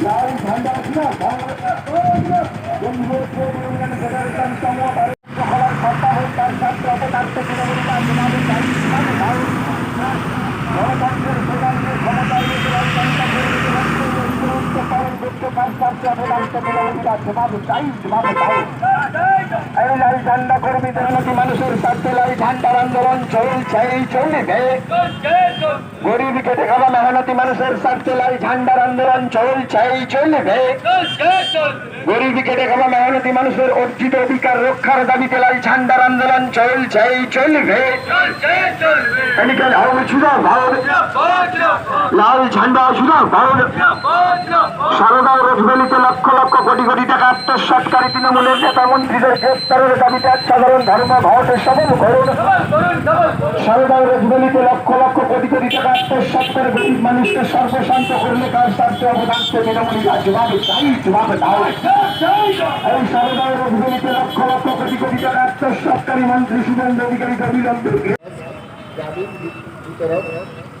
লাল ঝান্ডা দিতে উপরুক্ত পালন করতে বা জবাব চাই জবাব চাই এই লাল ঝান্ডা কর্মীদের নাকি মানুষের স্বার্থে লাল ঝান্ডার আন্দোলন চলছে চলবে। গরিব কেটে খাওয়া মেহনতি মানুষের স্বার্থে লাল ঝান্ডার আন্দোলন চলছে চলবে। মেহনতি মানুষের অর্জিত অধিকার রক্ষার দাবিতে লাল ঝান্ডার আন্দোলন চলছে চলবে। লাল ঝান্ডা ভারত সারদা রসবেলিতে লক্ষ লক্ষ কোটি কোটি টাকা আত্মসাতকারী তৃণমূলের নেতা মন্ত্রীদের গ্রেপ্তারের দাবিতে এক সাধারণ ধর্ম ভারতের সফল করুন সারদা রসবেলিতে লক্ষ লক্ষ কোটি কোটি টাকা আত্মসাত গরিব মানুষকে সর্বশান্ত করলে কার স্বার্থে অবদান তৃণমূলী জবাব চাই জবাব দাও এই সারদা রসবেলিতে লক্ষ লক্ষ কোটি কোটি টাকা আত্মসাতকারী মন্ত্রী শুভেন্দু অধিকারী বিতরক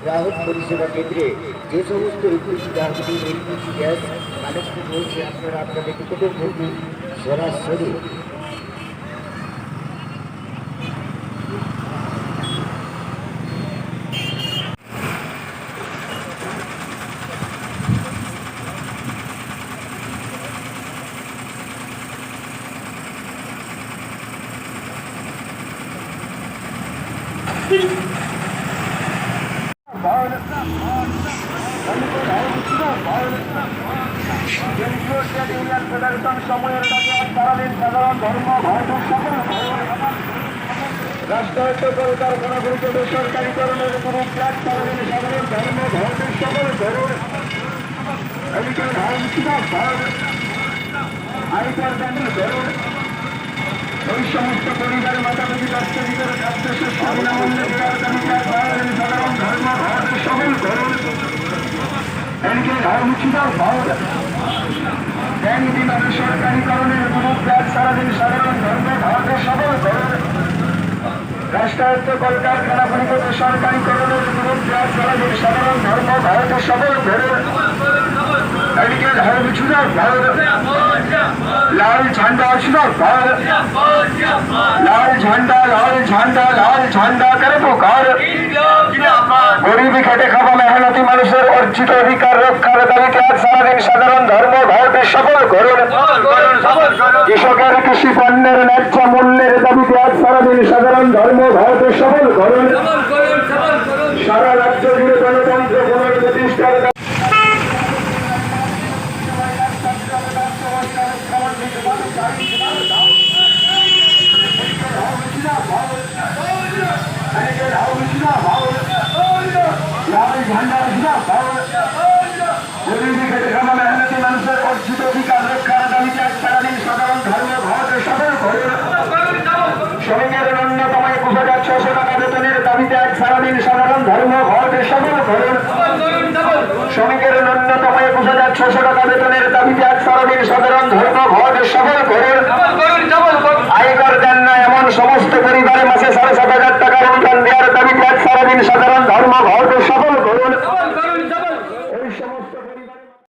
গ্রাহক পরিষেবা কেন্দ্রে যে সমস্ত এলপিজি গ্রাহকদের এলপিজি গ্যাস কানেক্টেড হয়েছে আপনারা আপনাদের টিকিটের সরাসরি সময়ের সারাদিন সাধারণ ধর্ম ভারতের সকল রাষ্ট্রায়ত্ত কলকারখানাগুলিকে বেসরকারীকরণের কোনো ত্যাগ সারাদিন সাধারণ ধর্ম ভারতের সকল ধরুন ধর্ম ছিল ভারত আইকার ব্যান্ডেল ধরুন এই সমস্ত পরিবারের মাতাপিতি রাষ্ট্রের ভিতরে খাদ্য শেষ বিনামূল্যে দেওয়ার দাবিতে আজ সারাদিন সাধারণ ধর্ম ভারতের সকল ধরুন এদিকে ধর্ম ছিল ভারত ব্যাংক বিমা বেসরকারীকরণের বিরুদ্ধে সারাদিন সাধারণ ধর্ম ভারতের সফল করুন রাষ্ট্রায়ত্ত কলকারখানাগুলিকে বেসরকারীকরণের বিরুদ্ধে আজ সারাদিন সাধারণ ধর্ম ভারতের এদিকে ধর্ম ছিল ভারত লাল ঝান্ডা ছিল ভারত লাল ঝান্ডা লাল ঝান্ডা লাল ঝান্ডা করে পুকার গরিবী খেটে খাওয়া অর্জিত অধিকার রক্ষার দাবিতে আজ সারাদিন সাধারণ ধর্ম ভারতের সফল করুন কৃষকের কৃষি পণ্যের ন্যায্য মূল্যের দাবিতে আজ সারাদিন সাধারণ ধর্ম ভারতের সফল করুন সারা রাজ্য জুড়ে গণতন্ত্র পুনঃপ্রতিষ্ঠার ঝান্ডা ইসলাম আহমেদি সাধারণ ধর্মীয় ভারতের ঘরের শ্রমিকের দেন না এমন সমস্ত পরিবার